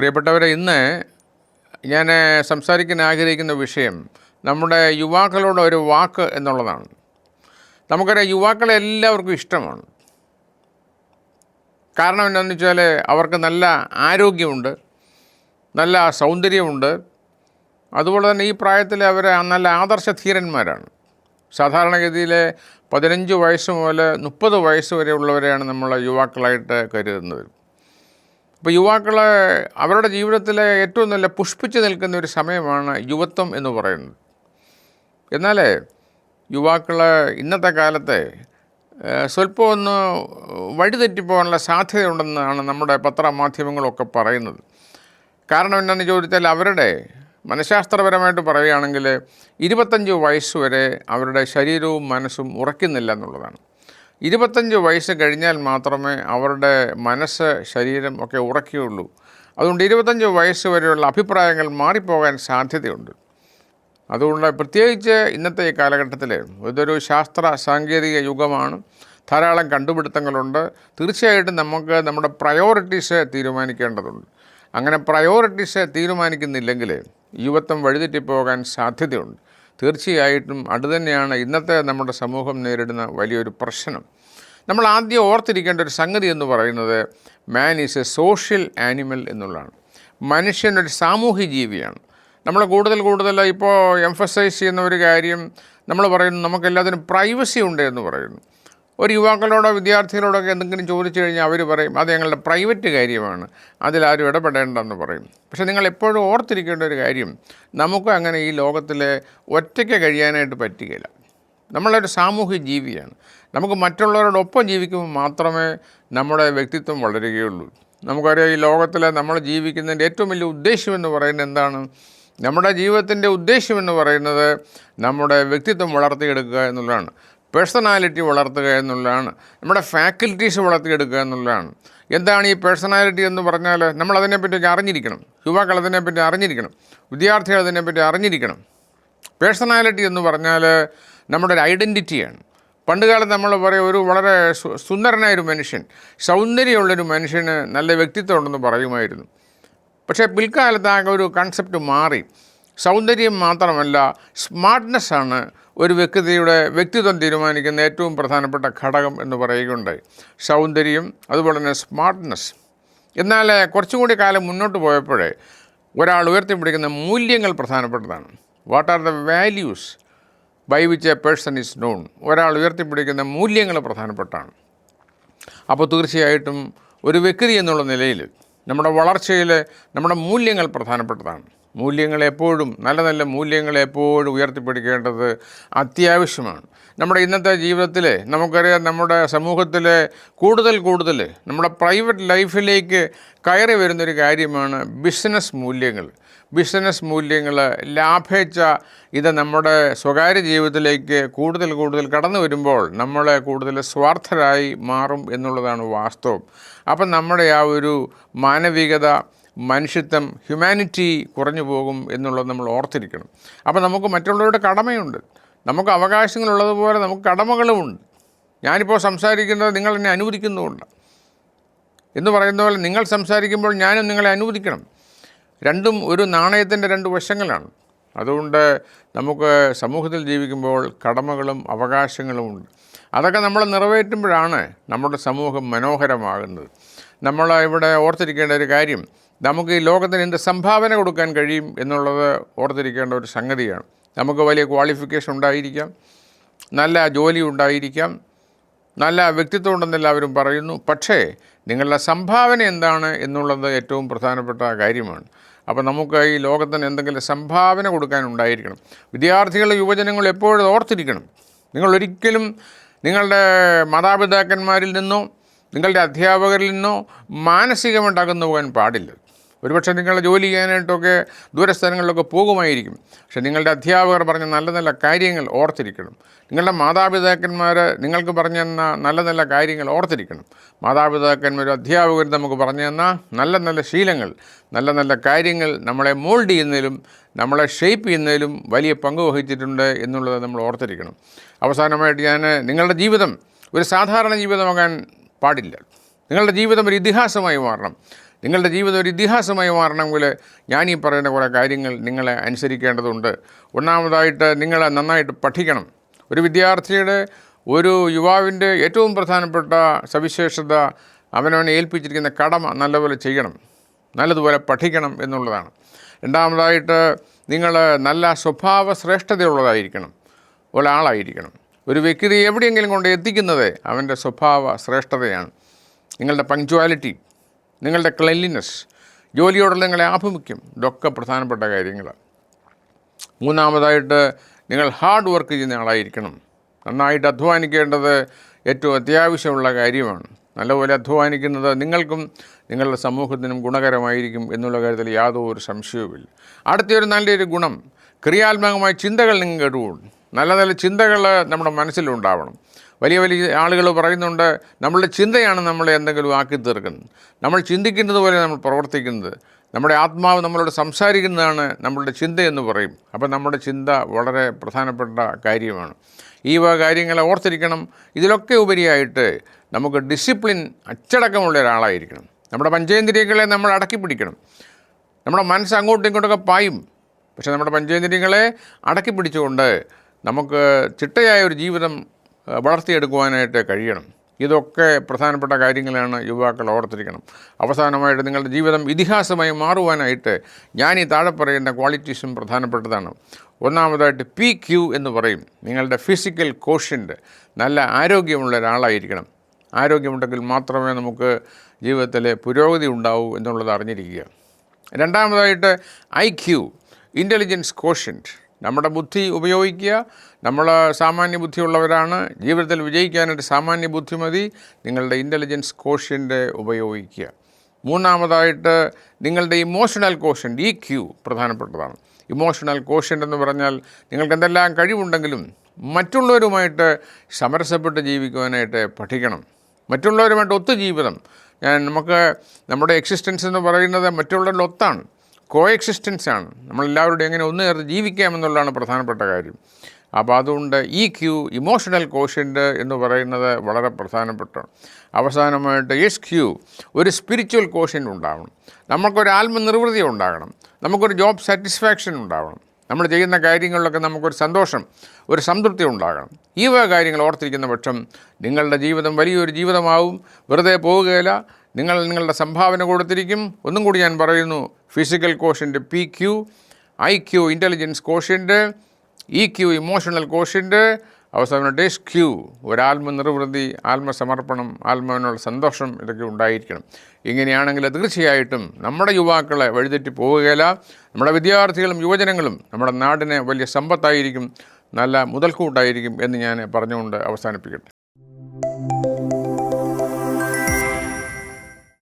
പ്രിയപ്പെട്ടവരെ ഇന്ന് ഞാൻ സംസാരിക്കാൻ ആഗ്രഹിക്കുന്ന വിഷയം നമ്മുടെ യുവാക്കളോട് ഒരു വാക്ക് എന്നുള്ളതാണ്. നമുക്കറിയാം യുവാക്കളെ എല്ലാവർക്കും ഇഷ്ടമാണ്. കാരണം എന്താണെന്ന് വെച്ചാൽ അവർക്ക് നല്ല ആരോഗ്യമുണ്ട് നല്ല സൗന്ദര്യമുണ്ട്. അതുപോലെ തന്നെ ഈ പ്രായത്തിൽ അവർ നല്ല ആദർശധീരന്മാരാണ്. സാധാരണഗതിയിൽ പതിനഞ്ച് വയസ്സ് മുതൽ മുപ്പത് വയസ്സ് വരെയുള്ളവരെയാണ് നമ്മൾ യുവാക്കളായിട്ട് കരുതുന്നത്. അപ്പോൾ യുവാക്കൾ അവരുടെ ജീവിതത്തിലെ ഏറ്റവും നല്ല പുഷ്പിച്ച് നിൽക്കുന്ന ഒരു സമയമാണ് യുവത്വം എന്ന് പറയുന്നത്. എന്നാൽ യുവാക്കൾ ഇന്നത്തെ കാലത്തെ സ്വല്പം ഒന്ന് വഴിതെറ്റിപ്പോകാനുള്ള സാധ്യതയുണ്ടെന്നാണ് നമ്മുടെ പത്രമാധ്യമങ്ങളൊക്കെ പറയുന്നത്. കാരണം എന്താണെന്ന് ചോദിച്ചാൽ അവരുടെ മനഃശാസ്ത്രപരമായിട്ട് പറയുകയാണെങ്കിൽ ഇരുപത്തഞ്ച് വയസ്സ് വരെ അവരുടെ ശരീരവും മനസ്സും ഉറയ്ക്കുന്നില്ല എന്നുള്ളതാണ്. ഇരുപത്തഞ്ച് വയസ്സ് കഴിഞ്ഞാൽ മാത്രമേ അവരുടെ മനസ്സ് ശരീരം ഒക്കെ ഉറക്കുകയുള്ളൂ അതുകൊണ്ട് ഇരുപത്തഞ്ച് വയസ്സ് വരെയുള്ള അഭിപ്രായങ്ങൾ മാറിപ്പോകാൻ സാധ്യതയുണ്ട്. അതുകൊണ്ട് പ്രത്യേകിച്ച് ഇന്നത്തെ ഈ കാലഘട്ടത്തിൽ ഇതൊരു ശാസ്ത്ര സാങ്കേതിക യുഗമാണ്. ധാരാളം കണ്ടുപിടുത്തങ്ങളുണ്ട്. തീർച്ചയായിട്ടും നമുക്ക് നമ്മുടെ പ്രയോറിറ്റീസ് തീരുമാനിക്കേണ്ടതുണ്ട്. അങ്ങനെ പ്രയോറിറ്റീസ് തീരുമാനിക്കുന്നില്ലെങ്കിൽ യുവത്വം വഴിതെറ്റിപ്പോകാൻ സാധ്യതയുണ്ട്. തീർച്ചയായിട്ടും അടുതന്നെയാണ് ഇന്നത്തെ നമ്മുടെ സമൂഹം നേരിടുന്ന വലിയൊരു പ്രശ്നം. നമ്മൾ ആദ്യം ഓർത്തിരിക്കേണ്ട ഒരു സംഗതി എന്ന് പറയുന്നത് man is a social animal എന്നുള്ളതാണ്. മനുഷ്യനൊരു സാമൂഹ്യ ജീവിയാണ്. നമ്മൾ കൂടുതൽ കൂടുതൽ ഇപ്പോൾ എംഫസൈസ് ചെയ്യുന്ന ഒരു കാര്യം നമ്മൾ പറയുന്നു നമുക്കെല്ലാത്തിനും പ്രൈവസി ഉണ്ട് എന്ന് പറയുന്നു. ഒരു യുവാക്കളോടോ വിദ്യാർത്ഥികളോടോ ഒക്കെ എന്തെങ്കിലും ചോദിച്ചു കഴിഞ്ഞാൽ അവർ പറയും അത് ഞങ്ങളുടെ പ്രൈവറ്റ് കാര്യമാണ്. അതിലാരും ഇടപെടേണ്ടെന്ന് പറയും. പക്ഷേ നിങ്ങൾ എപ്പോഴും ഓർത്തിരിക്കേണ്ട ഒരു കാര്യം നമുക്ക് അങ്ങനെ ഈ ലോകത്തിൽ ഒറ്റയ്ക്ക് കഴിയാനായിട്ട് പറ്റുകയില്ല. നമ്മളൊരു സാമൂഹ്യ ജീവിയാണ്. നമുക്ക് മറ്റുള്ളവരോടൊപ്പം ജീവിക്കുമ്പോൾ മാത്രമേ നമ്മുടെ വ്യക്തിത്വം വളരുകയുള്ളൂ. നമുക്കറിയാം ഈ ലോകത്തിൽ നമ്മൾ ജീവിക്കുന്നതിന്റെ ഏറ്റവും വലിയ ഉദ്ദേശമെന്ന് പറയുന്നത് എന്താണ്? നമ്മുടെ ജീവിതത്തിന്റെ ഉദ്ദേശമെന്ന് പറയുന്നത് നമ്മുടെ വ്യക്തിത്വം വളർത്തിയെടുക്കുക എന്നുള്ളതാണ്. പേഴ്സണാലിറ്റി വളർത്തുക എന്നുള്ളതാണ്. നമ്മുടെ ഫാക്കൽറ്റീസ് വളർത്തിയെടുക്കുക എന്നുള്ളതാണ്. എന്താണ് ഈ പേഴ്സണാലിറ്റി എന്ന് പറഞ്ഞാൽ നമ്മൾ അതിനെപ്പറ്റി അറിഞ്ഞിരിക്കണം. യുവാക്കൾ അതിനെപ്പറ്റി അറിഞ്ഞിരിക്കണം. വിദ്യാർത്ഥികൾ അതിനെപ്പറ്റി അറിഞ്ഞിരിക്കണം. പേഴ്സണാലിറ്റി എന്ന് പറഞ്ഞാൽ നമ്മുടെ ഒരു ഐഡന്റിറ്റിയാണ് പണ്ട് കാലത്ത് നമ്മൾ പറയും ഒരു വളരെ സുന്ദരനായ ഒരു മനുഷ്യൻ സൗന്ദര്യമുള്ളൊരു മനുഷ്യന് നല്ല വ്യക്തിത്വം ഉണ്ടെന്ന് പറയുമായിരുന്നു. പക്ഷേ പിൽക്കാലത്ത് ആകെ ഒരു കൺസെപ്റ്റ് മാറി. സൗന്ദര്യം മാത്രമല്ല സ്മാർട്ട്നെസ്സാണ് ഒരു വ്യക്തിയുടെ വ്യക്തിത്വം തീരുമാനിക്കുന്ന ഏറ്റവും പ്രധാനപ്പെട്ട ഘടകം എന്ന് പറയുകയുണ്ടായി. സൗന്ദര്യം അതുപോലെ തന്നെ സ്മാർട്ട്നെസ് എന്നാൽ കുറച്ചും കൂടി കാലം മുന്നോട്ട് പോയപ്പോഴേ ഒരാൾ ഉയർത്തിപ്പിടിക്കുന്ന മൂല്യങ്ങൾ പ്രധാനപ്പെട്ടതാണ്. What are the values by which a person is known ഒരാൾ ഉയർത്തിപ്പിടിക്കുന്ന മൂല്യങ്ങൾ പ്രധാനപ്പെട്ടാണ്. അപ്പോൾ തീർച്ചയായിട്ടും ഒരു വ്യക്തി എന്നുള്ള നിലയിൽ നമ്മുടെ വളർച്ചയിൽ നമ്മുടെ മൂല്യങ്ങൾ പ്രധാനപ്പെട്ടതാണ്. മൂല്യങ്ങൾ എപ്പോഴും നല്ല നല്ല മൂല്യങ്ങൾ എപ്പോഴും ഉയർത്തിപ്പിടിക്കേണ്ടത് അത്യാവശ്യമാണ്. നമ്മുടെ ഇന്നത്തെ ജീവിതത്തിൽ നമുക്കറിയാം നമ്മുടെ സമൂഹത്തിൽ കൂടുതൽ കൂടുതൽ നമ്മുടെ പ്രൈവറ്റ് ലൈഫിലേക്ക് കയറി വരുന്നൊരു കാര്യമാണ് ബിസിനസ് മൂല്യങ്ങൾ. ബിസിനസ് മൂല്യങ്ങൾ ലാഭേച്ഛ ഇത് നമ്മുടെ സ്വകാര്യ ജീവിതത്തിലേക്ക് കൂടുതൽ കൂടുതൽ കടന്നു വരുമ്പോൾ നമ്മളെ കൂടുതൽ സ്വാർത്ഥരായി മാറും എന്നുള്ളതാണ് വാസ്തവം. അപ്പം നമ്മുടെ ആ ഒരു മാനവികത മനുഷ്യത്വം ഹ്യൂമാനിറ്റി കുറഞ്ഞു പോകും എന്നുള്ളത് നമ്മൾ ഓർത്തിരിക്കണം. അപ്പോൾ നമുക്ക് മറ്റുള്ളവരുടെ കടമയുണ്ട്. നമുക്ക് അവകാശങ്ങളുള്ളതുപോലെ നമുക്ക് കടമകളുമുണ്ട്. ഞാനിപ്പോൾ സംസാരിക്കുന്നത് നിങ്ങൾ എന്നെ അനുവദിക്കുന്നുമുണ്ട് എന്ന് പറയുന്ന പോലെ നിങ്ങൾ സംസാരിക്കുമ്പോൾ ഞാനും നിങ്ങളെ അനുവദിക്കണം. രണ്ടും ഒരു നാണയത്തിന്റെ രണ്ട് വശങ്ങളാണ്. അതുകൊണ്ട് നമുക്ക് സമൂഹത്തിൽ ജീവിക്കുമ്പോൾ കടമകളും അവകാശങ്ങളും ഉണ്ട്. അതൊക്കെ നമ്മൾ നിറവേറ്റുമ്പോഴാണ് നമ്മുടെ സമൂഹം മനോഹരമാകുന്നത്. നമ്മൾ ഇവിടെ ഓർത്തിരിക്കേണ്ട ഒരു കാര്യം നമുക്ക് ഈ ലോകത്തിന് എന്ത് സംഭാവന കൊടുക്കാൻ കഴിയും എന്നുള്ളത് ഓർത്തിരിക്കേണ്ട ഒരു സംഗതിയാണ്. നമുക്ക് വലിയ ക്വാളിഫിക്കേഷൻ ഉണ്ടായിരിക്കാം. നല്ല ജോലി ഉണ്ടായിരിക്കാം. നല്ല വ്യക്തിത്വം ഉണ്ടെന്ന് എല്ലാവരും പറയുന്നു. പക്ഷേ നിങ്ങളുടെ സംഭാവന എന്താണ് എന്നുള്ളത് ഏറ്റവും പ്രധാനപ്പെട്ട കാര്യമാണ്. അപ്പോൾ നമുക്ക് ഈ ലോകത്തിന് എന്തെങ്കിലും സംഭാവന കൊടുക്കാൻ ഉണ്ടായിരിക്കണം. വിദ്യാർത്ഥികൾ യുവജനങ്ങൾ എപ്പോഴും ഓർത്തിരിക്കണം. നിങ്ങൾ ഒരിക്കലും നിങ്ങളുടെ മാതാപിതാക്കന്മാരിൽ നിന്നോ നിങ്ങളുടെ അധ്യാപകരിൽ നിന്നോ മാനസികമായിട്ട് അകന്നു പോകാൻ പാടില്ല. ഒരുപക്ഷെ നിങ്ങൾ ജോലി ചെയ്യാനായിട്ടൊക്കെ ദൂരസ്ഥലങ്ങളിലൊക്കെ പോകുമായിരിക്കും. പക്ഷേ നിങ്ങളുടെ അധ്യാപകർ പറഞ്ഞ നല്ല നല്ല കാര്യങ്ങൾ ഓർത്തിരിക്കണം. നിങ്ങളുടെ മാതാപിതാക്കന്മാർ നിങ്ങൾക്ക് പറഞ്ഞു തന്ന നല്ല നല്ല കാര്യങ്ങൾ ഓർത്തിരിക്കണം. മാതാപിതാക്കന്മാരും അധ്യാപകരും നമുക്ക് പറഞ്ഞു തന്ന നല്ല നല്ല ശീലങ്ങൾ നല്ല നല്ല കാര്യങ്ങൾ നമ്മളെ മോൾഡ് ചെയ്യുന്നതിലും നമ്മളെ ഷേപ്പ് ചെയ്യുന്നതിലും വലിയ പങ്ക് വഹിച്ചിട്ടുണ്ട് എന്നുള്ളത് നമ്മൾ ഓർത്തിരിക്കണം. അവസാനമായിട്ട് ഞാൻ നിങ്ങളുടെ ജീവിതം ഒരു സാധാരണ ജീവിതമാകാൻ പാടില്ല. നിങ്ങളുടെ ജീവിതം ഒരു ഇതിഹാസമായി മാറണം. നിങ്ങളുടെ ജീവിതം ഒരു ഇതിഹാസമായി മാറണമെങ്കിൽ ഞാൻ ഈ പറയുന്ന കുറേ കാര്യങ്ങൾ നിങ്ങളെ അനുസരിക്കേണ്ടതുണ്ട്. ഒന്നാമതായിട്ട് നിങ്ങൾ നന്നായിട്ട് പഠിക്കണം. ഒരു വിദ്യാർത്ഥിയുടെ ഒരു യുവാവിന്റെ ഏറ്റവും പ്രധാനപ്പെട്ട സവിശേഷത അവനവനെ ഏൽപ്പിച്ചിരിക്കുന്ന കടമ നല്ലപോലെ ചെയ്യണം. നല്ലതുപോലെ പഠിക്കണം എന്നുള്ളതാണ്. രണ്ടാമതായിട്ട് നിങ്ങൾ നല്ല സ്വഭാവ ശ്രേഷ്ഠതയുള്ളതായിരിക്കണം. ഒരാളായിരിക്കണം. ഒരു വ്യക്തി എവിടെയെങ്കിലും കൊണ്ട് എത്തിക്കുന്നത് അവന്റെ സ്വഭാവ ശ്രേഷ്ഠതയാണ്. നിങ്ങളുടെ പങ്ക്ച്വാലിറ്റി നിങ്ങളുടെ ക്ലെൻലിനെസ് ജോലിയോടുള്ള നിങ്ങളെ ആഭിമുഖ്യം ഇതൊക്കെ പ്രധാനപ്പെട്ട കാര്യങ്ങളാണ് മൂന്നാമതായിട്ട് നിങ്ങൾ ഹാർഡ് വർക്ക് ചെയ്യുന്ന ആളായിരിക്കണം. നന്നായിട്ട് അധ്വാനിക്കേണ്ടത് ഏറ്റവും അത്യാവശ്യമുള്ള കാര്യമാണ്. നല്ലപോലെ അധ്വാനിക്കുന്നത് നിങ്ങൾക്കും നിങ്ങളുടെ സമൂഹത്തിനും ഗുണകരമായിരിക്കും എന്നുള്ള കാര്യത്തിൽ യാതൊരു സംശയവുമില്ല. അടുത്തൊരു നല്ലൊരു ഗുണം ക്രിയാത്മകമായ ചിന്തകൾ നിങ്ങൾ കേട്ടുകൊള്ളു നല്ല നല്ല ചിന്തകൾ നമ്മുടെ മനസ്സിലുണ്ടാവണം. വലിയ വലിയ ആളുകൾ പറയുന്നുണ്ട് നമ്മളുടെ ചിന്തയാണ് നമ്മളെ എന്തെങ്കിലും ആക്കി തീർക്കുന്നത്. നമ്മൾ ചിന്തിക്കുന്നത് പോലെ നമ്മൾ പ്രവർത്തിക്കുന്നത്. നമ്മുടെ ആത്മാവ് നമ്മളോട് സംസാരിക്കുന്നതാണ് നമ്മളുടെ ചിന്തയെന്ന് പറയും. അപ്പോൾ നമ്മുടെ ചിന്ത വളരെ പ്രധാനപ്പെട്ട കാര്യമാണ്. ഈ വക കാര്യങ്ങളെ ഓർത്തിരിക്കണം. ഇതിലൊക്കെ ഉപരിയായിട്ട് നമുക്ക് ഡിസിപ്ലിൻ അച്ചടക്കമുള്ള ഒരാളായിരിക്കണം. നമ്മുടെ പഞ്ചേന്ദ്രിയങ്ങളെ നമ്മൾ അടക്കി പിടിക്കണം. നമ്മുടെ മനസ്സ് അങ്ങോട്ടും ഇങ്ങോട്ടൊക്കെ പായും. പക്ഷേ നമ്മുടെ പഞ്ചേന്ദ്രിയങ്ങളെ അടക്കി പിടിച്ചുകൊണ്ട് നമുക്ക് ചിട്ടയായ ഒരു ജീവിതം വളർത്തിയെടുക്കുവാനായിട്ട് കഴിയണം. ഇതൊക്കെ പ്രധാനപ്പെട്ട കാര്യങ്ങളാണ് യുവാക്കൾ ഓർത്തിരിക്കണം. അവസാനമായിട്ട് നിങ്ങളുടെ ജീവിതം ഇതിഹാസമായി മാറുവാനായിട്ട് ഞാൻ ഈ താഴെ പറയുന്ന ക്വാളിറ്റീസും പ്രധാനപ്പെട്ടതാണ്. ഒന്നാമതായിട്ട് പി ക്യു എന്ന് പറയും. നിങ്ങളുടെ ഫിസിക്കൽ കോഷ്യന്റ് നല്ല ആരോഗ്യമുള്ള ഒരാളായിരിക്കണം. ആരോഗ്യമുണ്ടെങ്കിൽ മാത്രമേ നമുക്ക് ജീവിതത്തിൽ പുരോഗതി ഉണ്ടാവൂ എന്നുള്ളത് അറിഞ്ഞിരിക്കുക. രണ്ടാമതായിട്ട് ഐ ക്യു ഇന്റലിജൻസ് കോഷ്യന്റ് നമ്മുടെ ബുദ്ധി ഉപയോഗിക്കുക. നമ്മൾ സാമാന്യ ബുദ്ധിയുള്ളവരാണ്. ജീവിതത്തിൽ വിജയിക്കാനായിട്ട് സാമാന്യ ബുദ്ധി മതി. നിങ്ങളുടെ ഇന്റലിജൻസ് കോഷ്യന്റെ ഉപയോഗിക്കുക. മൂന്നാമതായിട്ട് നിങ്ങളുടെ ഇമോഷണൽ കോഷ്യന്റ് ഈ ക്യൂ പ്രധാനപ്പെട്ടതാണ്. ഇമോഷണൽ കോഷ്യന്റ് എന്ന് പറഞ്ഞാൽ നിങ്ങൾക്ക് എന്തെല്ലാം കഴിവുണ്ടെങ്കിലും മറ്റുള്ളവരുമായിട്ട് സമരസപ്പെട്ട് ജീവിക്കുവാനായിട്ട് പഠിക്കണം. മറ്റുള്ളവരുമായിട്ട് ഒത്തു ജീവിതം. ഞാൻ നമുക്ക് നമ്മുടെ എക്സിസ്റ്റൻസ് എന്ന് പറയുന്നത് മറ്റുള്ളവരുടെ ഒത്താണ്. കോ എക്സിസ്റ്റൻസ് ആണ്. നമ്മളെല്ലാവരുടെയും എങ്ങനെ ഒന്ന് ചേർത്ത് ജീവിക്കാമെന്നുള്ളതാണ് പ്രധാനപ്പെട്ട കാര്യം. അപ്പോൾ അതുകൊണ്ട് ഈ ക്യൂ ഇമോഷണൽ കോഷ്യന്റ് എന്ന് പറയുന്നത് വളരെ പ്രധാനപ്പെട്ടാണ് അവസാനമായിട്ട് എസ് ക്യൂ ഒരു സ്പിരിച്വൽ കോഷ്യന്റ് ഉണ്ടാവണം. നമുക്കൊരു ആത്മനിർവൃതി ഉണ്ടാകണം. നമുക്കൊരു ജോബ് സാറ്റിസ്ഫാക്ഷൻ ഉണ്ടാവണം. നമ്മൾ ചെയ്യുന്ന കാര്യങ്ങളിലൊക്കെ നമുക്കൊരു സന്തോഷം ഒരു സംതൃപ്തി ഉണ്ടാകണം. ഈ വക കാര്യങ്ങൾ ഓർത്തിരിക്കുന്ന പക്ഷം നിങ്ങളുടെ ജീവിതം വലിയൊരു ജീവിതമാവും. വെറുതെ പോവുകയില്ല. നിങ്ങൾ നിങ്ങളുടെ സംഭാവന കൊടുത്തിരിക്കും. ഒന്നും കൂടി ഞാൻ പറയുന്നു physical quotient P Q I Q intelligence quotient E Q emotional quotient അവസാനം ഡേസ് ക്യു ഒരാത്മ നിർവൃതി ആത്മസമർപ്പണം ആത്മാവിനുള്ള സന്തോഷം ഇതൊക്കെ ഉണ്ടായിരിക്കണം. ഇങ്ങനെയാണെങ്കിൽ തീർച്ചയായിട്ടും നമ്മുടെ യുവാക്കളെ വഴിതെറ്റി പോവുകയില്ല. നമ്മുടെ വിദ്യാർത്ഥികളും യുവജനങ്ങളും നമ്മുടെ നാടിനെ വലിയ സമ്പത്തായിരിക്കും നല്ല മുതൽക്കൂട്ടായിരിക്കും എന്ന് ഞാൻ പറഞ്ഞുകൊണ്ട് അവസാനിപ്പിക്കട്ടെ